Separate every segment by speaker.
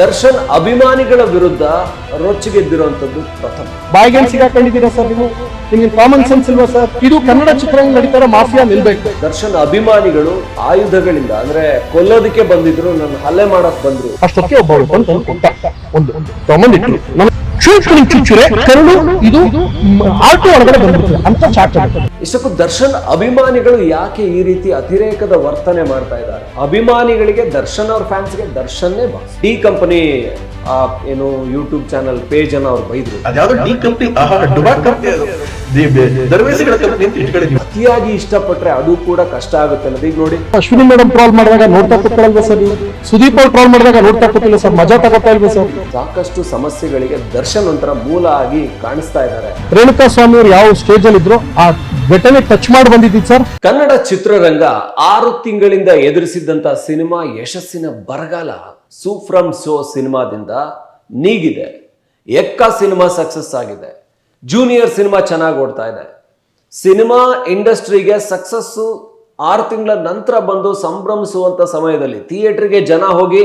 Speaker 1: ದರ್ಶನ್ ಅಭಿಮಾನಿಗಳ ವಿರುದ್ಧ ರೊಚ್ಚಿಗೆದ್ದಿರುವಂತದ್ದು ಪ್ರಥಮ
Speaker 2: ಬಾಯಿಗೆ ಸಿಗಾಕೊಂಡಿದ್ದೀರಾ ಸರ್ ನೀವು ನಿಮ್ಗೆ ಕಾಮನ್ ಸೆನ್ಸ್ ಇಲ್ವಾ ಸರ್ ಇದು ಕನ್ನಡ ಚಿತ್ರರಂಗ ನಡೀತಾರ ಮಾಫಿಯಾ ನಿಲ್ಬೇಕು
Speaker 1: ದರ್ಶನ್ ಅಭಿಮಾನಿಗಳು ಆಯುಧಗಳಿಂದ ಅಂದ್ರೆ ಕೊಲ್ಲೋದಕ್ಕೆ ಬಂದಿದ್ರು ನನ್ನ ಹಲ್ಲೆ ಮಾಡಕ್ ಬಂದ್ರು
Speaker 2: ಅಷ್ಟೊತ್ತಿಗೆ ಒಬ್ಬ ಒಂದು ಒಂದು ತಗೊಂಡಿಟ್ರು
Speaker 1: ಇಷ್ಟಕ್ಕೂ ದರ್ಶನ್ ಅಭಿಮಾನಿಗಳು ಯಾಕೆ ಈ ರೀತಿ ಅತಿರೇಕದ ವರ್ತನೆ ಮಾಡ್ತಾ ಇದ್ದಾರೆ? ಅಭಿಮಾನಿಗಳಿಗೆ ದರ್ಶನ್ ಅವ್ರ ಫ್ಯಾನ್ಸ್ಗೆ ಬಾಸ್ ಡಿ ಕಂಪನಿ ಏನು ಯೂಟ್ಯೂಬ್ ಚಾನಲ್ ಪೇಜ್ ಅನ್ನ ಅವ್ರು ಬೈದ್ರು. ಅತಿಯಾಗಿ ಇಷ್ಟಪಟ್ರೆ ಅದು ಕೂಡ ಕಷ್ಟ ಆಗುತ್ತೆ ಅನ್ನೋದು ಈಗ ನೋಡಿ.
Speaker 2: ಅಶ್ವಿನಿ ಮೇಡಮ್ ಟ್ರಾಲ್ ಮಾಡಿದಾಗ ನೋಡ್ತಾ ಕೂತ್ಕೊಳ್ಳಲ್ವಾ ಸರ್ ನೀವು? ಸುದೀಪ್ ಅವ್ರು ಟ್ರಾಲ್ ಮಾಡಿದಾಗ ನೋಡ್ತಾ ಕೂತಿಲ್ಲ ಸರ್? ಮಜಾ ತಗೋತಾ ಇಲ್ವಾ ಸರ್?
Speaker 1: ಸಾಕಷ್ಟು ಸಮಸ್ಯೆಗಳಿಗೆ ದರ್ಶನ್ ಒಂಥರ ಮೂಲ ಆಗಿ ಕಾಣಿಸ್ತಾ ಇದ್ದಾರೆ.
Speaker 2: ರೇಣುಕಾ ಸ್ವಾಮಿ ಅವರು ಯಾವ ಸ್ಟೇಜ್ ಅಲ್ಲಿ ಇದ್ರು ಆ ಘಟನೆ ಟಚ್ ಮಾಡಿ ಬಂದಿದ್ದೀವಿ ಸರ್?
Speaker 1: ಕನ್ನಡ ಚಿತ್ರರಂಗ ಆರು ತಿಂಗಳಿಂದ ಎದುರಿಸಿದ್ದಂತ ಸಿನಿಮಾ ಯಶಸ್ಸಿನ ಬರಗಾಲ. ಸೂಫ್ರಮ್ ಸೋ ಸಿನಿಮಾದಿಂದ ನೀಗಿದೆ. ಎಕ್ಕ ಸಿನಿಮಾ ಸಕ್ಸಸ್ ಆಗಿದೆ. ಜೂನಿಯರ್ ಸಿನಿಮಾ ಚೆನ್ನಾಗಿ ಓಡ್ತಾ ಇದೆ. ಸಿನಿಮಾ ಇಂಡಸ್ಟ್ರಿಗೆ ಸಕ್ಸಸ್ಸು ಆರು ತಿಂಗಳ ನಂತರ ಬಂದು ಸಂಭ್ರಮಿಸುವಂತ ಸಮಯದಲ್ಲಿ, ಥಿಯೇಟ್ರಿಗೆ ಜನ ಹೋಗಿ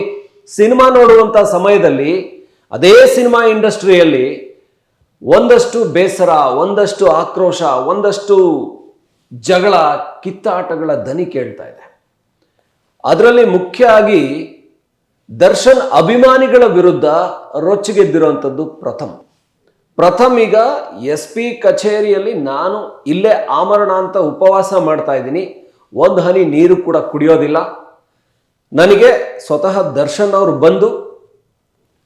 Speaker 1: ಸಿನಿಮಾ ನೋಡುವಂತ ಸಮಯದಲ್ಲಿ, ಅದೇ ಸಿನಿಮಾ ಇಂಡಸ್ಟ್ರಿಯಲ್ಲಿ ಒಂದಷ್ಟು ಬೇಸರ, ಒಂದಷ್ಟು ಆಕ್ರೋಶ, ಒಂದಷ್ಟು ಜಗಳ, ಕಿತ್ತಾಟಗಳ ದನಿ ಕೇಳ್ತಾ ಇದೆ. ಅದರಲ್ಲಿ ಮುಖ್ಯ ದರ್ಶನ್ ಅಭಿಮಾನಿಗಳ ವಿರುದ್ಧ ರೊಚ್ಚಿಗೆದ್ದಿರುವಂಥದ್ದು ಪ್ರಥಮ್. ಪ್ರಥಮ್ ಈಗ ಎಸ್ ಪಿ ಕಚೇರಿಯಲ್ಲಿ ನಾನು ಇಲ್ಲೇ ಆಮರಣ ಅಂತ ಉಪವಾಸ ಮಾಡ್ತಾ ಇದ್ದೀನಿ. ಒಂದು ಹನಿ ನೀರು ಕೂಡ ಕುಡಿಯೋದಿಲ್ಲ. ನನಗೆ ಸ್ವತಃ ದರ್ಶನ್ ಅವರು ಬಂದು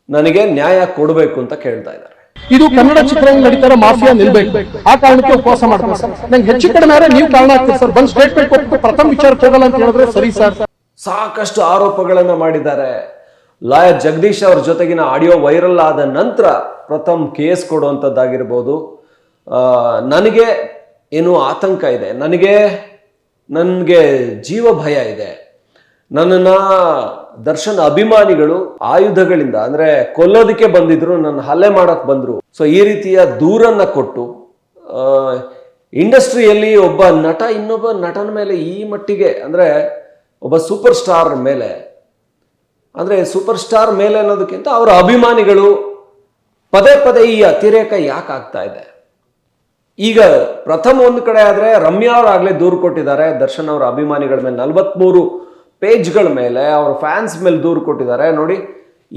Speaker 1: ನನಗೆ ನ್ಯಾಯ ಕೊಡಬೇಕು ಅಂತ ಕೇಳ್ತಾ ಇದ್ದಾರೆ.
Speaker 2: ಇದು ಕನ್ನಡ ಚಿತ್ರರಂಗ ನಡೀತಾರ ಮಾಫಿಯಾ ನಿಲ್ಬೇಕು. ಆ ಕಾರಣಕ್ಕೆ ಉಪವಾಸ ಮಾಡ್ತಾರೆ. ನಂಗೆ ಹೆಚ್ಚು ಕಡಿಮೆ ಆದ್ರೆ ನೀವು ಕಾರಣ ಆಗ್ತೀರಿ ಸರ್. ಬಂದು ಸ್ಟೇಟ್ಮೆಂಟ್ ಕೊಟ್ಟು ಪ್ರಥಮ ವಿಚಾರಕ್ಕೆ ಹೋಗಲ್ಲ ಅಂತ ಹೇಳಿದ್ರೆ ಸರಿ ಸರ್.
Speaker 1: ಸಾಕಷ್ಟು ಆರೋಪಗಳನ್ನು ಮಾಡಿದ್ದಾರೆ. ಲಾಯರ್ ಜಗದೀಶ್ ಅವ್ರ ಜೊತೆಗಿನ ಆಡಿಯೋ ವೈರಲ್ ಆದ ನಂತರ ಪ್ರಥಮ್ ಕೇಸ್ ಕೊಡುವಂಥದ್ದಾಗಿರ್ಬೋದು ನನಗೆ ಏನು ಆತಂಕ ಇದೆ. ನನಗೆ ನನಗೆ ಜೀವ ಭಯ ಇದೆ. ನನ್ನ ದರ್ಶನ್ ಅಭಿಮಾನಿಗಳು ಆಯುಧಗಳಿಂದ, ಅಂದರೆ ಕೊಲ್ಲೋದಕ್ಕೆ ಬಂದಿದ್ರು, ನನ್ನ ಹಲ್ಲೆ ಮಾಡೋಕ್ಕೆ ಬಂದರು. ಸೊ ಈ ರೀತಿಯ ದೂರನ್ನು ಕೊಟ್ಟು ಇಂಡಸ್ಟ್ರಿಯಲ್ಲಿ ಒಬ್ಬ ನಟ, ಇನ್ನೊಬ್ಬ ನಟನ ಮೇಲೆ ಈ ಮಟ್ಟಿಗೆ, ಅಂದ್ರೆ ಒಬ್ಬ ಸೂಪರ್ ಸ್ಟಾರ್ ಮೇಲೆ. ಅಂದರೆ ಸೂಪರ್ ಸ್ಟಾರ್ ಮೇಲೆ ಅನ್ನೋದಕ್ಕಿಂತ ಅವರ ಅಭಿಮಾನಿಗಳು ಪದೇ ಪದೇ ಈ ಅತಿರೇಕ ಯಾಕೆ ಆಗ್ತಾ ಇದೆ? ಈಗ ಪ್ರಥಮ ಒಂದು ಕಡೆ ಆದರೆ ರಮ್ಯಾ ಅವರಾಗಲೇ ದೂರು ಕೊಟ್ಟಿದ್ದಾರೆ. ದರ್ಶನ್ ಅವರ ಅಭಿಮಾನಿಗಳ ಮೇಲೆ ನಲವತ್ಮೂರು ಪೇಜ್ಗಳ ಮೇಲೆ ಅವರ ಫ್ಯಾನ್ಸ್ ಮೇಲೆ ದೂರು ಕೊಟ್ಟಿದ್ದಾರೆ. ನೋಡಿ,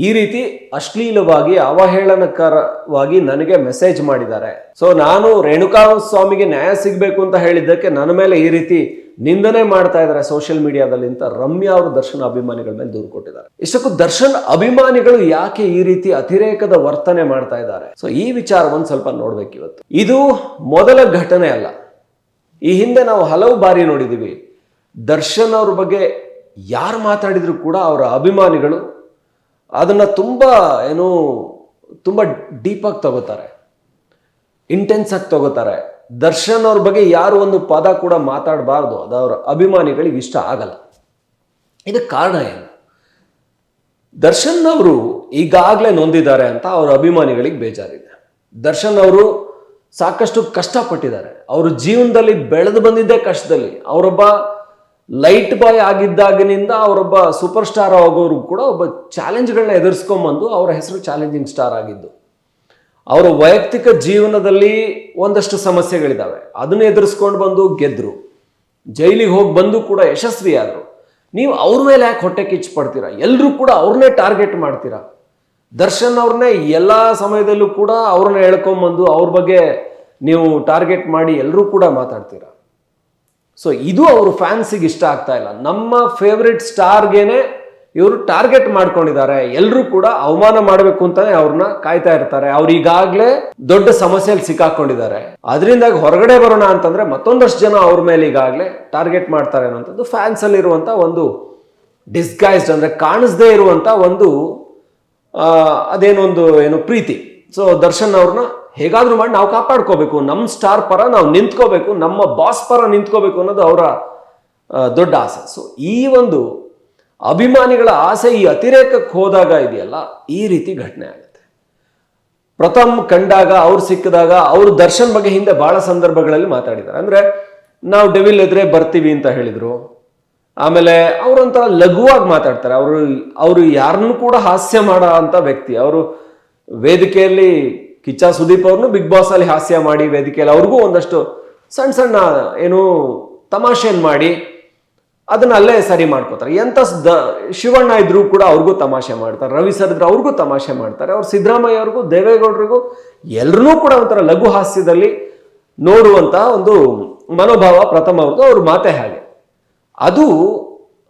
Speaker 1: ಈ ರೀತಿ ಅಶ್ಲೀಲವಾಗಿ, ಅವಹೇಳನಕರವಾಗಿ ನನಗೆ ಮೆಸೇಜ್ ಮಾಡಿದ್ದಾರೆ. ಸೊ ನಾನು ರೇಣುಕಾ ಸ್ವಾಮಿಗೆ ನ್ಯಾಯ ಸಿಗಬೇಕು ಅಂತ ಹೇಳಿದ್ದಕ್ಕೆ ನನ್ನ ಮೇಲೆ ಈ ರೀತಿ ನಿಂದನೆ ಮಾಡ್ತಾ ಇದ್ದಾರೆ ಸೋಷಿಯಲ್ ಮೀಡಿಯಾದಲ್ಲಿ ಅಂತ ರಮ್ಯಾ ಅವರು ದರ್ಶನ್ ಅಭಿಮಾನಿಗಳ ಮೇಲೆ ದೂರು ಕೊಟ್ಟಿದ್ದಾರೆ. ಇಷ್ಟಕ್ಕೂ ದರ್ಶನ್ ಅಭಿಮಾನಿಗಳು ಯಾಕೆ ಈ ರೀತಿ ಅತಿರೇಕದ ವರ್ತನೆ ಮಾಡ್ತಾ ಇದ್ದಾರೆ? ಸೊ ಈ ವಿಚಾರವನ್ನು ಸ್ವಲ್ಪ ನೋಡ್ಬೇಕು ಇವತ್ತು. ಇದು ಮೊದಲ ಘಟನೆ ಅಲ್ಲ. ಈ ಹಿಂದೆ ನಾವು ಹಲವು ಬಾರಿ ನೋಡಿದ್ದೀವಿ ದರ್ಶನ್ ಅವ್ರ ಬಗ್ಗೆ ಯಾರು ಮಾತಾಡಿದ್ರು ಕೂಡ ಅವರ ಅಭಿಮಾನಿಗಳು ಅದನ್ನ ತುಂಬ ಏನು, ತುಂಬ ಡೀಪಾಗಿ ತಗೋತಾರೆ. ಇಂಟೆನ್ಸ್ ಆಗಿ ತಗೋತಾರೆ. ದರ್ಶನ್ ಅವ್ರ ಬಗ್ಗೆ ಯಾರು ಒಂದು ಪದ ಕೂಡ ಮಾತಾಡಬಾರ್ದು. ಅದು ಅವರ ಅಭಿಮಾನಿಗಳಿಗೆ ಇಷ್ಟ ಆಗಲ್ಲ. ಇದಕ್ಕೆ ಕಾರಣ ಏನು? ದರ್ಶನ್ ಅವರು ಈಗಾಗಲೇ ನೊಂದಿದ್ದಾರೆ ಅಂತ ಅವರ ಅಭಿಮಾನಿಗಳಿಗೆ ಬೇಜಾರಿದೆ. ದರ್ಶನ್ ಅವರು ಸಾಕಷ್ಟು ಕಷ್ಟಪಟ್ಟಿದ್ದಾರೆ. ಅವರು ಜೀವನದಲ್ಲಿ ಬೆಳೆದು ಬಂದಿದ್ದೇ ಕಷ್ಟದಲ್ಲಿ. ಅವರೊಬ್ಬ ಲೈಟ್ ಬಾಯ್ ಆಗಿದ್ದಾಗಿನಿಂದ ಅವರೊಬ್ಬ ಸೂಪರ್ ಸ್ಟಾರ್ ಆಗೋರು ಕೂಡ ಒಬ್ಬ ಚಾಲೆಂಜ್ಗಳನ್ನ ಎದುರಿಸ್ಕೊಂಬಂದು ಅವರ ಹೆಸರು ಚಾಲೆಂಜಿಂಗ್ ಸ್ಟಾರ್ ಆಗಿದ್ದು. ಅವರ ವೈಯಕ್ತಿಕ ಜೀವನದಲ್ಲಿ ಒಂದಷ್ಟು ಸಮಸ್ಯೆಗಳಿದ್ದಾವೆ ಅದನ್ನು ಎದುರಿಸ್ಕೊಂಡು ಬಂದು ಗೆದ್ರು. ಜೈಲಿಗೆ ಹೋಗಿ ಬಂದು ಕೂಡ ಯಶಸ್ವಿಯಾದರು. ನೀವು ಅವ್ರ ಮೇಲೆ ಯಾಕೆ ಹೊಟ್ಟೆ ಕಿಚ್ಚು ಪಡ್ತೀರಾ? ಎಲ್ಲರೂ ಕೂಡ ಅವ್ರನ್ನೇ ಟಾರ್ಗೆಟ್ ಮಾಡ್ತೀರಾ? ದರ್ಶನ್ ಅವ್ರನ್ನೇ ಎಲ್ಲ ಸಮಯದಲ್ಲೂ ಕೂಡ ಅವ್ರನ್ನ ಹೇಳ್ಕೊಂಬಂದು ಅವ್ರ ಬಗ್ಗೆ ನೀವು ಟಾರ್ಗೆಟ್ ಮಾಡಿ ಎಲ್ಲರೂ ಕೂಡ ಮಾತಾಡ್ತೀರಾ? ಸೊ ಇದು ಅವರು ಫ್ಯಾನ್ಸಿಗೆ ಇಷ್ಟ ಆಗ್ತಾ ಇಲ್ಲ. ನಮ್ಮ ಫೇವ್ರೆಟ್ ಸ್ಟಾರ್ಗೇನೆ ಇವರು ಟಾರ್ಗೆಟ್ ಮಾಡ್ಕೊಂಡಿದ್ದಾರೆ. ಎಲ್ಲರೂ ಕೂಡ ಅವಮಾನ ಮಾಡಬೇಕು ಅಂತಾನೆ ಅವ್ರನ್ನ ಕಾಯ್ತಾ ಇರ್ತಾರೆ. ಅವ್ರು ಈಗಾಗಲೇ ದೊಡ್ಡ ಸಮಸ್ಯೆಯಲ್ಲಿ ಸಿಕ್ಕಾಕೊಂಡಿದ್ದಾರೆ. ಅದರಿಂದ ಹೊರಗಡೆ ಬರೋಣ ಅಂತಂದ್ರೆ ಮತ್ತೊಂದಷ್ಟು ಜನ ಅವ್ರ ಮೇಲೆ ಈಗಾಗಲೇ ಟಾರ್ಗೆಟ್ ಮಾಡ್ತಾರೆ ಅನ್ನೋಂಥದ್ದು ಫ್ಯಾನ್ಸ್ ಅಲ್ಲಿ ಇರುವಂತ ಒಂದು ಡಿಸ್ಗೈಸ್ಡ್ ಅಂದ್ರೆ ಕಾಣಿಸದೇ ಇರುವಂತ ಒಂದು ಅದೇನೊಂದು ಏನು ಪ್ರೀತಿ. ಸೊ ದರ್ಶನ್ ಅವ್ರನ್ನ ಹೇಗಾದ್ರೂ ಮಾಡಿ ನಾವು ಕಾಪಾಡ್ಕೋಬೇಕು. ನಮ್ಮ ಸ್ಟಾರ್ ಪರ ನಾವು ನಿಂತ್ಕೋಬೇಕು. ನಮ್ಮ ಬಾಸ್ ಪರ ನಿಂತ್ಕೋಬೇಕು ಅನ್ನೋದು ಅವರ ದೊಡ್ಡ ಆಸೆ. ಸೊ ಈ ಒಂದು ಅಭಿಮಾನಿಗಳ ಆಸೆ ಈ ಅತಿರೇಕಕ್ಕೆ ಹೋದಾಗ ಇದೆಯಲ್ಲ, ಈ ರೀತಿ ಘಟನೆ ಆಗುತ್ತೆ. ಪ್ರಥಮ್ ಕಂಡಾಗ ಅವ್ರು ಸಿಕ್ಕಿದಾಗ ಅವರು ದರ್ಶನ್ ಬಗ್ಗೆ ಹಿಂದೆ ಬಹಳ ಸಂದರ್ಭಗಳಲ್ಲಿ ಮಾತಾಡಿದ್ದಾರೆ. ಅಂದ್ರೆ ನಾವು ಡೆವಿಲ್ ಎದುರೇ ಬರ್ತೀವಿ ಅಂತ ಹೇಳಿದ್ರು. ಆಮೇಲೆ ಅವರೊಂಥರ ಲಘುವಾಗಿ ಮಾತಾಡ್ತಾರೆ. ಅವರು ಅವರು ಯಾರನ್ನು ಕೂಡ ಹಾಸ್ಯ ಮಾಡೋ ಅಂತ ವ್ಯಕ್ತಿ. ಅವರು ವೇದಿಕೆಯಲ್ಲಿ ಕಿಚ್ಚ ಸುದೀಪ್ ಅವ್ರನ್ನು ಬಿಗ್ ಬಾಸ್ ಅಲ್ಲಿ ಹಾಸ್ಯ ಮಾಡಿ ವೇದಿಕೆಯಲ್ಲಿ ಅವ್ರಿಗೂ ಒಂದಷ್ಟು ಸಣ್ಣ ಸಣ್ಣ ಏನು ತಮಾಷೆಯನ್ನು ಮಾಡಿ ಅದನ್ನ ಅಲ್ಲೇ ಸರಿ ಮಾಡ್ಕೋತಾರೆ. ಎಂತ ದ ಶಿವಣ್ಣ ಇದ್ರು ಕೂಡ ಅವ್ರಿಗೂ ತಮಾಷೆ ಮಾಡ್ತಾರೆ. ರವಿ ಸರ್ ಅವ್ರಿಗೂ ತಮಾಷೆ ಮಾಡ್ತಾರೆ. ಅವ್ರು ಸಿದ್ದರಾಮಯ್ಯ ಅವ್ರಿಗೂ, ದೇವೇಗೌಡರಿಗೂ ಎಲ್ರೂ ಕೂಡ ಒಂಥರ ಲಘು ಹಾಸ್ಯದಲ್ಲಿ ನೋಡುವಂತಹ ಒಂದು ಮನೋಭಾವ ಪ್ರಥಮ ಅವ್ರದ್ದು ಅವ್ರ ಮಾತೆ ಹಾಗೆ. ಅದು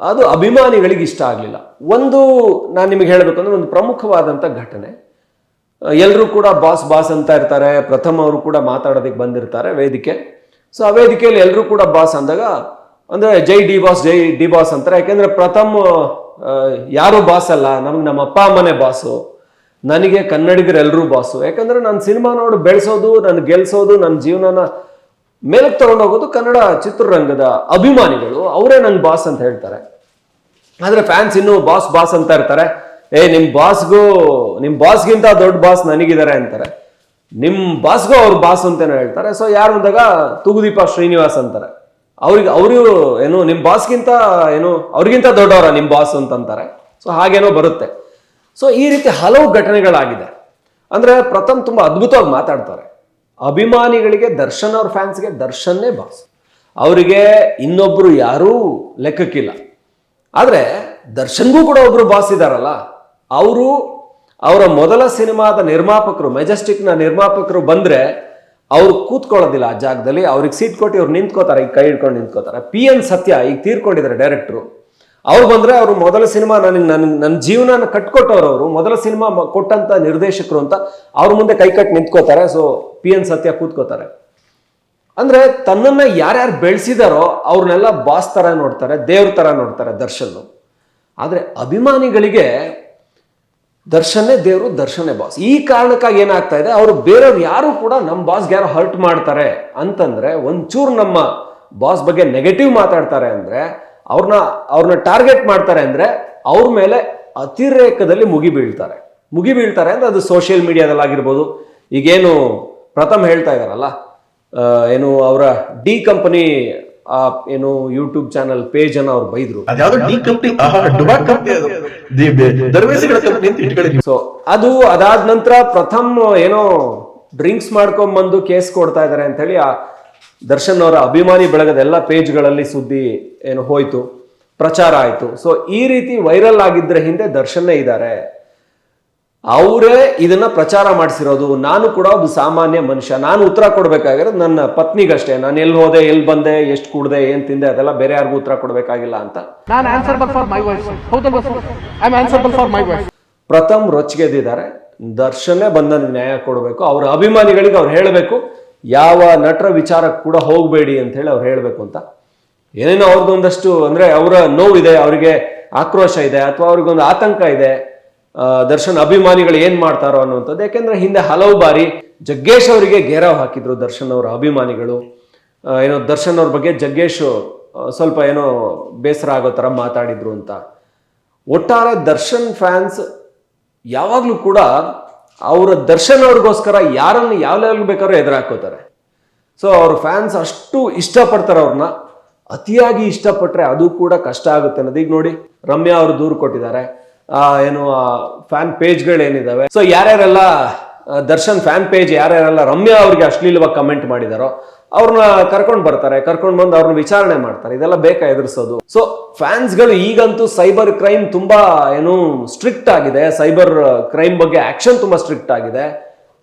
Speaker 1: ಅದು ಅಭಿಮಾನಿಗಳಿಗೆ ಇಷ್ಟ ಆಗಲಿಲ್ಲ. ಒಂದು ನಾನು ನಿಮಗೆ ಹೇಳಬೇಕು ಅಂದ್ರೆ ಒಂದು ಪ್ರಮುಖವಾದಂಥ ಘಟನೆ. ಎಲ್ಲರೂ ಕೂಡ ಬಾಸ್ ಬಾಸ್ ಅಂತ ಇರ್ತಾರೆ. ಪ್ರಥಮ ಅವರು ಕೂಡ ಮಾತಾಡೋದಕ್ಕೆ ಬಂದಿರ್ತಾರೆ ವೇದಿಕೆ. ಸೊ ಆ ವೇದಿಕೆಯಲ್ಲಿ ಎಲ್ಲರೂ ಕೂಡ ಬಾಸ್ ಅಂದಾಗ ಅಂದ್ರೆ ಜೈ ಡಿ ಬಾಸ್, ಜೈ ಡಿ ಬಾಸ್ ಅಂತಾರೆ. ಯಾಕೆಂದ್ರೆ ಪ್ರಥಮ್ ಯಾರು ಬಾಸ್ ಅಲ್ಲ? ನಮ್ಗೆ ನಮ್ಮ ಅಪ್ಪ ಅಮ್ಮನೇ ಬಾಸು. ನನಗೆ ಕನ್ನಡಿಗರೆಲ್ಲರೂ ಬಾಸು. ಯಾಕಂದ್ರೆ ನಾನು ಸಿನಿಮಾ ನೋಡಿ ಬೆಳೆಸೋದು, ನಾನು ಗೆಲ್ಸೋದು ನನ್ನ ಜೀವನನ ಮೇಲಕ್ಕೆ ತಗೊಂಡೋಗೋದು ಕನ್ನಡ ಚಿತ್ರರಂಗದ ಅಭಿಮಾನಿಗಳು. ಅವರೇ ನನ್ನ ಬಾಸ್ ಅಂತ ಹೇಳ್ತಾರೆ. ಆದ್ರೆ ಫ್ಯಾನ್ಸ್ ಇನ್ನೂ ಬಾಸ್ ಬಾಸ್ ಅಂತ ಇರ್ತಾರೆ. ಏ ನಿಮ್ಮ ಬಾಸ್ಗೂ ನಿಮ್ಮ ಬಾಸ್ಗಿಂತ ದೊಡ್ಡ ಬಾಸ್ ನನಗಿದ್ದಾರೆ ಅಂತಾರೆ. ನಿಮ್ಮ ಬಾಸ್ಗೂ ಅವ್ರ ಬಾಸ್ ಅಂತಲೇ ಹೇಳ್ತಾರೆ. ಸೊ ಯಾರು ಅಂದಾಗ ತುಗುದೀಪ ಶ್ರೀನಿವಾಸ್ ಅಂತಾರೆ. ಅವ್ರಿಗೆ ಅವರು ಏನು ನಿಮ್ಮ ಬಾಸ್ಗಿಂತ ಏನು, ಅವ್ರಿಗಿಂತ ದೊಡ್ಡವರ ನಿಮ್ಮ ಬಾಸ್ ಅಂತಂತಾರೆ ಸೊ ಹಾಗೇನೋ ಬರುತ್ತೆ. ಸೊ ಈ ರೀತಿ ಹಲವು ಘಟನೆಗಳಾಗಿದೆ. ಅಂದ್ರೆ ಪ್ರಥಮ್ ತುಂಬಾ ಅದ್ಭುತವಾಗಿ ಮಾತಾಡ್ತಾರೆ. ಅಭಿಮಾನಿಗಳಿಗೆ ದರ್ಶನ್ ಅವ್ರ ಫ್ಯಾನ್ಸ್ಗೆ ದರ್ಶನ್ನೇ ಬಾಸ್ ಅವರಿಗೆ ಇನ್ನೊಬ್ಬರು ಯಾರೂ ಲೆಕ್ಕಕ್ಕಿಲ್ಲ. ಆದ್ರೆ ದರ್ಶನ್ಗೂ ಕೂಡ ಒಬ್ಬರು ಬಾಸ್ ಇದ್ದಾರಲ್ಲ ಅವರು ಅವರ ಮೊದಲ ಸಿನಿಮಾದ ನಿರ್ಮಾಪಕರು ಮೆಜೆಸ್ಟಿಕ್ನ ನಿರ್ಮಾಪಕರು ಬಂದ್ರೆ ಅವ್ರು ಕೂತ್ಕೊಳ್ಳೋದಿಲ್ಲ ಆ ಜಾಗದಲ್ಲಿ, ಅವ್ರಿಗೆ ಸೀಟ್ ಕೊಟ್ಟು ಇವ್ರು ನಿಂತ್ಕೋತಾರೆ ಈಗ ಕೈ ಹಿಡ್ಕೊಂಡು ನಿಂತ್ಕೋತಾರೆ. ಪಿ ಎನ್ ಸತ್ಯ ಈಗ ತೀರ್ಕೊಂಡಿದ್ದಾರೆ ಡೈರೆಕ್ಟ್ರು ಅವ್ರು ಬಂದರೆ ಅವರು ಮೊದಲ ಸಿನಿಮಾ ನನಗೆ ನನ್ನ ನನ್ನ ಜೀವನನ ಕಟ್ಕೊಟ್ಟವ್ರು ಅವರು. ಮೊದಲ ಸಿನಿಮಾ ಕೊಟ್ಟಂತ ನಿರ್ದೇಶಕರು ಅಂತ ಅವ್ರ ಮುಂದೆ ಕೈ ಕಟ್ಟಿ ನಿಂತ್ಕೋತಾರೆ. ಸೊ ಪಿ ಎನ್ ಸತ್ಯ ಕೂತ್ಕೋತಾರೆ. ಅಂದ್ರೆ ತನ್ನನ್ನ ಯಾರ್ಯಾರು ಬೆಳೆಸಿದಾರೋ ಅವ್ರನ್ನೆಲ್ಲ ಬಾಸ್ ಥರ ನೋಡ್ತಾರೆ, ದೇವ್ರ ಥರ ನೋಡ್ತಾರೆ ದರ್ಶನ್ ಆದರೆ ಅಭಿಮಾನಿಗಳಿಗೆ ದರ್ಶನೇ ದೇವರು, ದರ್ಶನೇ ಬಾಸ್ ಈ ಕಾರಣಕ್ಕಾಗಿ ಏನಾಗ್ತಾ ಇದೆ? ಅವರು ಬೇರೆಯವ್ರು ಯಾರು ಕೂಡ ನಮ್ಮ ಬಾಸ್ಗೆ ಯಾರು ಹರ್ಟ್ ಮಾಡ್ತಾರೆ ಅಂತಂದ್ರೆ, ಒಂಚೂರು ನಮ್ಮ ಬಾಸ್ ಬಗ್ಗೆ ನೆಗೆಟಿವ್ ಮಾತಾಡ್ತಾರೆ ಅಂದ್ರೆ ಅವ್ರನ್ನ ಅವ್ರನ್ನ ಟಾರ್ಗೆಟ್ ಮಾಡ್ತಾರೆ ಅಂದ್ರೆ, ಅವ್ರ ಮೇಲೆ ಅತಿರೇಕದಲ್ಲಿ ಮುಗಿ ಬೀಳ್ತಾರೆ. ಮುಗಿ ಬೀಳ್ತಾರೆ ಅಂದ್ರೆ ಅದು ಸೋಷಿಯಲ್ ಮೀಡಿಯಾದಲ್ಲಾಗಿರ್ಬೋದು ಈಗೇನು ಪ್ರಥಮ್ ಹೇಳ್ತಾ ಇದಾರಲ್ಲ ಏನು ಅವರ ಡಿ ಕಂಪನಿ ಏನು ಯೂಟ್ಯೂಬ್ ಚಾನಲ್ ಪೇಜ್ ಅನ್ನ ಅವ್ರು ಬೈದ್ರು. ಸೊ ಅದು. ಅದಾದ ನಂತರ ಪ್ರಥಮ್ ಏನೋ ಡ್ರಿಂಕ್ಸ್ ಮಾಡ್ಕೊಂಡ್ ಬಂದು ಕೇಸ್ ಕೊಡ್ತಾ ಇದಾರೆ ಅಂತ ಹೇಳಿ ಆ ದರ್ಶನ್ ಅವರ ಅಭಿಮಾನಿ ಬೆಳಗದ ಎಲ್ಲ ಪೇಜ್ಗಳಲ್ಲಿ ಸುದ್ದಿ ಏನು ಹೋಯ್ತು. ಪ್ರಚಾರ ಆಯ್ತು. ಸೊ ಈ ರೀತಿ ವೈರಲ್ ಆಗಿದ್ರ ಹಿಂದೆ ದರ್ಶನ್ ಇದ್ದಾರೆ ಅವರೇ ಇದನ್ನ ಪ್ರಚಾರ ಮಾಡಿಸಿರೋದು. ನಾನು ಕೂಡ ಒಬ್ಬ ಸಾಮಾನ್ಯ ಮನುಷ್ಯ. ನಾನು ಉತ್ತರ ಕೊಡ್ಬೇಕಾಗಿರೋದು ನನ್ನ ಪತ್ನಿಗಷ್ಟೇ. ನಾನು ಎಲ್ಲಿ ಹೋದೆ ಎಲ್ಲಿ ಬಂದೆ ಎಷ್ಟು ಕುಡ್ದೆ ಏನ್ ತಿಂದೆ ಅದೆಲ್ಲ ಬೇರೆ ಯಾರಿಗೂ ಉತ್ತರ ಕೊಡ್ಬೇಕಾಗಿಲ್ಲ ಅಂತ. ಪ್ರಥಮ್ ರೊಚ್ಚಿಗೆದ್ದಿದ್ದಾರೆ ದರ್ಶನೇ ಬಂದ ನ್ಯಾಯ ಕೊಡಬೇಕು. ಅವರ ಅಭಿಮಾನಿಗಳಿಗೆ ಅವ್ರು ಹೇಳಬೇಕು. ಯಾವ ನಟರ ವಿಚಾರಕ್ಕೆ ಕೂಡ ಹೋಗಬೇಡಿ ಅಂತ ಹೇಳಿ ಅವ್ರು ಹೇಳಬೇಕು ಅಂತ. ಏನೇನೋ ಅವ್ರದ್ದೊಂದಷ್ಟು ಅಂದ್ರೆ ಅವರ ನೋವಿದೆ ಅವರಿಗೆ ಆಕ್ರೋಶ ಇದೆ ಅಥವಾ ಅವ್ರಿಗೊಂದು ಆತಂಕ ಇದೆ. ದರ್ಶನ್ ಅಭಿಮಾನಿಗಳು ಏನ್ ಮಾಡ್ತಾರೋ ಅನ್ನುವಂಥದ್ದು. ಯಾಕೆಂದ್ರೆ ಹಿಂದೆ ಹಲವು ಬಾರಿ ಜಗ್ಗೇಶ್ ಅವರಿಗೆ ಘೇರಾವ್ ಹಾಕಿದ್ರು ದರ್ಶನ್ ಅವರ ಅಭಿಮಾನಿಗಳು. ಏನೋ ದರ್ಶನ್ ಅವ್ರ ಬಗ್ಗೆ ಜಗ್ಗೇಶ್ ಸ್ವಲ್ಪ ಏನೋ ಬೇಸರ ಆಗೋ ಥರ ಮಾತಾಡಿದ್ರು ಅಂತ. ಒಟ್ಟಾರೆ ದರ್ಶನ್ ಫ್ಯಾನ್ಸ್ ಯಾವಾಗಲೂ ಕೂಡ ಅವರ ದರ್ಶನ್ ಅವ್ರಿಗೋಸ್ಕರ ಯಾರನ್ನು ಯಾವ ಲೆವೆಲ್ ಬೇಕಾದ್ರೂ ಎದುರು ಹಾಕೋತಾರೆ ಸೊ ಅವ್ರ ಫ್ಯಾನ್ಸ್ ಅಷ್ಟು ಇಷ್ಟಪಡ್ತಾರೆ ಅವ್ರನ್ನ. ಅತಿಯಾಗಿ ಇಷ್ಟಪಟ್ಟರೆ ಅದು ಕೂಡ ಕಷ್ಟ ಆಗುತ್ತೆ ಅನ್ನೋದು. ಈಗ ನೋಡಿ, ರಮ್ಯಾ ಅವರು ದೂರು ಕೊಟ್ಟಿದ್ದಾರೆ. ಏನು ಫ್ಯಾನ್ ಪೇಜ್ಗಳು ಏನಿದಾವೆ ಸೊ ಯಾರ್ಯಾರೆಲ್ಲ ದರ್ಶನ್ ಫ್ಯಾನ್ ಪೇಜ್ ಯಾರ್ಯಾರೆಲ್ಲ ರಮ್ಯಾ ಅವ್ರಿಗೆ ಅಶ್ಲೀಲವಾಗಿ ಕಮೆಂಟ್ ಮಾಡಿದಾರೋ ಅವ್ರನ್ನ ಕರ್ಕೊಂಡು ಬರ್ತಾರೆ. ಕರ್ಕೊಂಡು ಬಂದು ಅವ್ರನ್ನ ವಿಚಾರಣೆ ಮಾಡ್ತಾರೆ. ಇದೆಲ್ಲ ಬೇಕಾ ಎದುರಿಸೋದು? ಸೊ ಫ್ಯಾನ್ಸ್ಗಳು ಈಗಂತೂ ಸೈಬರ್ ಕ್ರೈಮ್ ತುಂಬಾ, ಏನು ಸ್ಟ್ರಿಕ್ಟ್ ಆಗಿದೆ. ಸೈಬರ್ ಕ್ರೈಮ್ ಬಗ್ಗೆ ಆಕ್ಷನ್ ತುಂಬಾ ಸ್ಟ್ರಿಕ್ಟ್ ಆಗಿದೆ.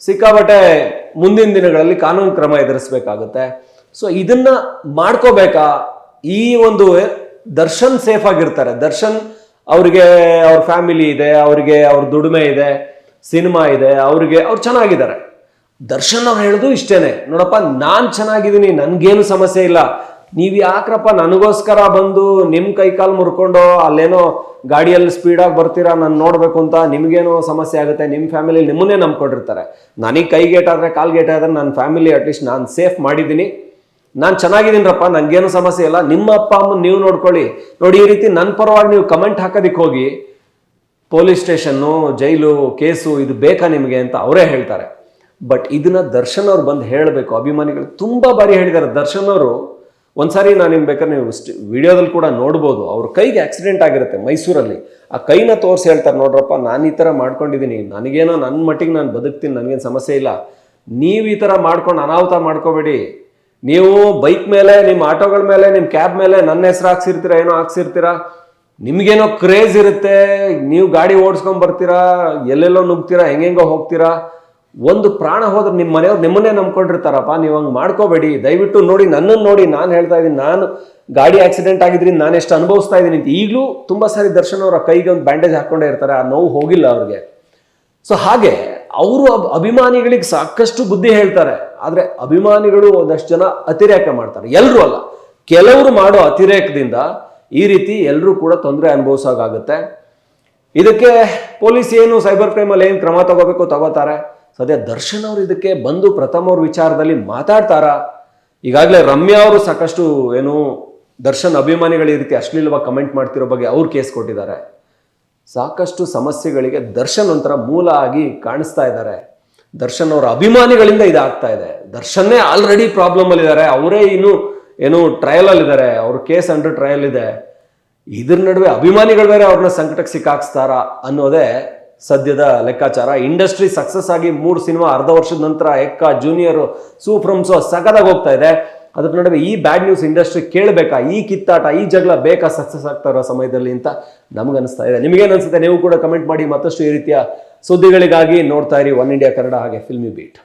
Speaker 1: ಸಿಕ್ಕಾಪಟ್ಟೆ ಮುಂದಿನ ದಿನಗಳಲ್ಲಿ ಕಾನೂನು ಕ್ರಮ ಎದುರಿಸಬೇಕಾಗುತ್ತೆ. ಸೊ ಇದನ್ನ ಮಾಡ್ಕೋಬೇಕಾ? ಈ ಒಂದು ದರ್ಶನ್ ಸೇಫ್ ಆಗಿರ್ತಾರೆ. ದರ್ಶನ್ ಅವ್ರಿಗೆ ಅವ್ರ ಫ್ಯಾಮಿಲಿ ಇದೆ, ಅವ್ರಿಗೆ ಅವ್ರ ದುಡಿಮೆ ಇದೆ ಸಿನಿಮಾ ಇದೆ, ಅವ್ರಿಗೆ ಅವ್ರು ಚೆನ್ನಾಗಿದ್ದಾರೆ. ದರ್ಶನ್ ಅವ್ರು ಹೇಳೋದು ಇಷ್ಟೇನೆ. ನೋಡಪ್ಪ, ನಾನು ಚೆನ್ನಾಗಿದ್ದೀನಿ, ನನಗೇನು ಸಮಸ್ಯೆ ಇಲ್ಲ. ನೀವು ಯಾಕ್ರಪ್ಪ ನನಗೋಸ್ಕರ ಬಂದು ನಿಮ್ಮ ಕೈ ಕಾಲು ಮುರ್ಕೊಂಡು ಅಲ್ಲೇನೋ ಗಾಡಿಯಲ್ಲಿ ಸ್ಪೀಡಾಗಿ ಬರ್ತೀರಾ, ನಾನು ನೋಡಬೇಕು ಅಂತ ನಿಮ್ಗೇನೋ ಸಮಸ್ಯೆ ಆಗುತ್ತೆ ನಿಮ್ಮ ಫ್ಯಾಮಿಲಿ ನಿಮ್ಮನ್ನೇ ನಂಬ್ಕೊಂಡಿರ್ತಾರೆ. ನನಗೆ ಕೈ ಕಾಲ್ ಗೇಟ್ ಆದ್ರೆ ನನ್ನ ಫ್ಯಾಮಿಲಿ ಅಟ್ಲೀಸ್ಟ್ ನಾನು ಸೇಫ್ ಮಾಡಿದ್ದೀನಿ. ನಾನು ಚೆನ್ನಾಗಿದ್ದೀನಪ್ಪ ನನಗೇನು ಸಮಸ್ಯೆ ಇಲ್ಲ. ನಿಮ್ಮ ಅಪ್ಪ ಅಮ್ಮನ ನೀವು ನೋಡ್ಕೊಳ್ಳಿ. ನೋಡಿ, ಈ ರೀತಿ ನನ್ನ ಪರವಾಗಿ ನೀವು ಕಮೆಂಟ್ ಹಾಕೋದಿಕ್ಕೆ ಹೋಗಿ, ಪೊಲೀಸ್ ಸ್ಟೇಷನ್ನು, ಜೈಲು ಕೇಸು ಇದು ಬೇಕಾ ನಿಮಗೆ ಅಂತ ಅವರೇ ಹೇಳ್ತಾರೆ. ಬಟ್ ಇದನ್ನ ದರ್ಶನ್ ಅವ್ರು ಬಂದು ಹೇಳಬೇಕು. ಅಭಿಮಾನಿಗಳು ತುಂಬ ಬಾರಿ ಹೇಳಿದ್ದಾರೆ. ದರ್ಶನ್ ಅವರು, ಒಂದ್ಸಾರಿ ನಾನು ನಿಮ್ಗೆ ಬೇಕಾದ್ರೆ ನೀವು ವಿಡಿಯೋದಲ್ಲಿ ಕೂಡ ನೋಡ್ಬೋದು. ಅವ್ರ ಕೈಗೆ ಆಕ್ಸಿಡೆಂಟ್ ಆಗಿರುತ್ತೆ ಮೈಸೂರಲ್ಲಿ. ಆ ಕೈನ ತೋರಿಸಿ ಹೇಳ್ತಾರೆ, ನೋಡ್ರಪ್ಪ, ನಾನು ಈ ಥರ ಮಾಡ್ಕೊಂಡಿದ್ದೀನಿ ನನಗೇನೋ ನನ್ನ ಮಟ್ಟಿಗೆ ನಾನು ಬದುಕ್ತೀನಿ, ನನಗೇನು ಸಮಸ್ಯೆ ಇಲ್ಲ. ನೀವು ಈ ಥರ ಮಾಡ್ಕೊಂಡು ಅನಾಹುತ ಮಾಡ್ಕೋಬೇಡಿ. ನೀವು ಬೈಕ್ ಮೇಲೆ, ನಿಮ್ಮ ಆಟೋಗಳ ಮೇಲೆ, ನಿಮ್ಮ ಕ್ಯಾಬ್ ಮೇಲೆ ನನ್ನ ಹೆಸರು ಹಾಕ್ಸಿರ್ತೀರಾ, ಏನೋ ಹಾಕ್ಸಿರ್ತೀರಾ? ನಿಮ್ಗೇನೋ ಕ್ರೇಜ್ ಇರುತ್ತೆ, ನೀವು ಗಾಡಿ ಓಡಿಸ್ಕೊಂಡ್ ಬರ್ತೀರಾ, ಎಲ್ಲೆಲ್ಲೋ ನುಗ್ತೀರಾ ಹೆಂಗೆಂಗೋ ಹೋಗ್ತೀರಾ? ಒಂದು ಪ್ರಾಣ ಹೋದ್ರೆ ನಿಮ್ಮ ಮನೆಯವ್ರು ನಿಮ್ಮನ್ನೇ ನಂಬ್ಕೊಂಡಿರ್ತಾರಪ್ಪ, ನೀವು ಹಂಗೆ ಮಾಡ್ಕೋಬೇಡಿ. ದಯವಿಟ್ಟು ನೋಡಿ ನನ್ನನ್ನು ನೋಡಿ, ನಾನು ಹೇಳ್ತಾ ಇದ್ದೀನಿ, ನಾನು ಗಾಡಿ ಆಕ್ಸಿಡೆಂಟ್ ಆಗಿದ್ರಿಂದ ನಾನು ಎಷ್ಟು ಅನುಭವಿಸ್ತಾ ಇದ್ದೀನಿ ಅಂತ. ಈಗಲೂ ತುಂಬ ಸಾರಿ ದರ್ಶನ್ ಅವರ ಕೈಗೆ ಒಂದು ಬ್ಯಾಂಡೇಜ್ ಹಾಕೊಂಡೇ ಇರ್ತಾರೆ, ಆ ನೋವು ಹೋಗಿಲ್ಲ ಅವ್ರಿಗೆ. ಸೊ ಹಾಗೆ, ಅವರು ಅಭಿಮಾನಿಗಳಿಗೆ ಸಾಕಷ್ಟು ಬುದ್ಧಿ ಹೇಳ್ತಾರೆ. ಆದರೆ ಅಭಿಮಾನಿಗಳು ಒಂದಷ್ಟು ಜನ ಅತಿರೇಕ ಮಾಡ್ತಾರೆ. ಎಲ್ಲರೂ ಅಲ್ಲ. ಕೆಲವರು ಮಾಡೋ ಅತಿರೇಕದಿಂದ ಈ ರೀತಿ ಎಲ್ಲರೂ ಕೂಡ ತೊಂದರೆ ಅನುಭವಿಸೋಕ್ಕಾಗುತ್ತೆ ಇದಕ್ಕೆ ಪೊಲೀಸ್ ಏನು ಸೈಬರ್ ಕ್ರೈಮಲ್ಲಿ ಏನು ಕ್ರಮ ತಗೋಬೇಕು ತಗೋತಾರೆ. ಸದ್ಯ ದರ್ಶನ್ ಅವರು ಇದಕ್ಕೆ ಬಂದು ಪ್ರಥಮ ಅವ್ರ ವಿಚಾರದಲ್ಲಿ ಮಾತಾಡ್ತಾರಾ? ಈಗಾಗಲೇ ರಮ್ಯಾ ಅವರು ಸಾಕಷ್ಟು ಏನು ದರ್ಶನ್ ಅಭಿಮಾನಿಗಳು ಈ ರೀತಿ ಅಶ್ಲೀಲವಾಗಿ ಕಮೆಂಟ್ ಮಾಡ್ತಿರೋ ಬಗ್ಗೆ ಅವ್ರು ಕೇಸ್ ಕೊಟ್ಟಿದ್ದಾರೆ. ಸಾಕಷ್ಟು ಸಮಸ್ಯೆಗಳಿಗೆ ದರ್ಶನ್ ಒಂಥರ ಮೂಲ ಆಗಿ ಕಾಣಿಸ್ತಾ ಇದ್ದಾರೆ. ದರ್ಶನ್ ಅವರ ಅಭಿಮಾನಿಗಳಿಂದ ಇದಾಗ್ತಾ ಇದೆ. ದರ್ಶನ್ನೇ ಆಲ್ರೆಡಿ ಪ್ರಾಬ್ಲಮ್ ಅಲ್ಲಿದ್ದಾರೆ. ಅವರೇ ಇನ್ನು ಏನು ಟ್ರಯಲ್ ಅಲ್ಲಿದ್ದಾರೆ. ಅವ್ರ ಕೇಸ್ ಅಂಡರ್ ಟ್ರಯಲ್ ಇದೆ. ಇದ್ರ ನಡುವೆ ಅಭಿಮಾನಿಗಳು ಬೇರೆ ಅವ್ರನ್ನ ಸಂಕಟಕ್ಕೆ ಸಿಕ್ಕಾಕ್ಸ್ತಾರ ಅನ್ನೋದೇ ಸದ್ಯದ ಲೆಕ್ಕಾಚಾರ. ಇಂಡಸ್ಟ್ರಿ ಸಕ್ಸಸ್ ಆಗಿ ಮೂರು ಸಿನಿಮಾ ಅರ್ಧ ವರ್ಷದ ನಂತರ ಎಕ್ಕ ಜೂನಿಯರ್ ಸೂಫ್ರಮ್ಸೋ ಸಖತ್ತಾಗಿ ಹೋಗ್ತಾ ಇದೆ. ಅದ್ರ ನಡುವೆ ಈ ಬ್ಯಾಡ್ ನ್ಯೂಸ್ ಇಂಡಸ್ಟ್ರಿ ಕೇಳಬೇಕಾ? ಈ ಕಿತ್ತಾಟ, ಈ ಜಗಳ ಬೇಕಾ ಸಕ್ಸಸ್ ಆಗ್ತಾ ಇರೋ ಸಮಯದಲ್ಲಿ ಅಂತ ನಮಗನ್ನಿಸ್ತಾ ಇದೆ. ನಿಮಗೇನು ಅನ್ಸುತ್ತೆ? ನೀವು ಕೂಡ ಕಮೆಂಟ್ ಮಾಡಿ. ಮತ್ತಷ್ಟು ಈ ರೀತಿಯ ಸುದ್ದಿಗಳಿಗಾಗಿ ನೋಡ್ತಾ ಇರಿ ಒನ್ ಇಂಡಿಯಾ ಕನ್ನಡ ಹಾಗೆ ಫಿಲ್ಮಿ ಬೀಟ್.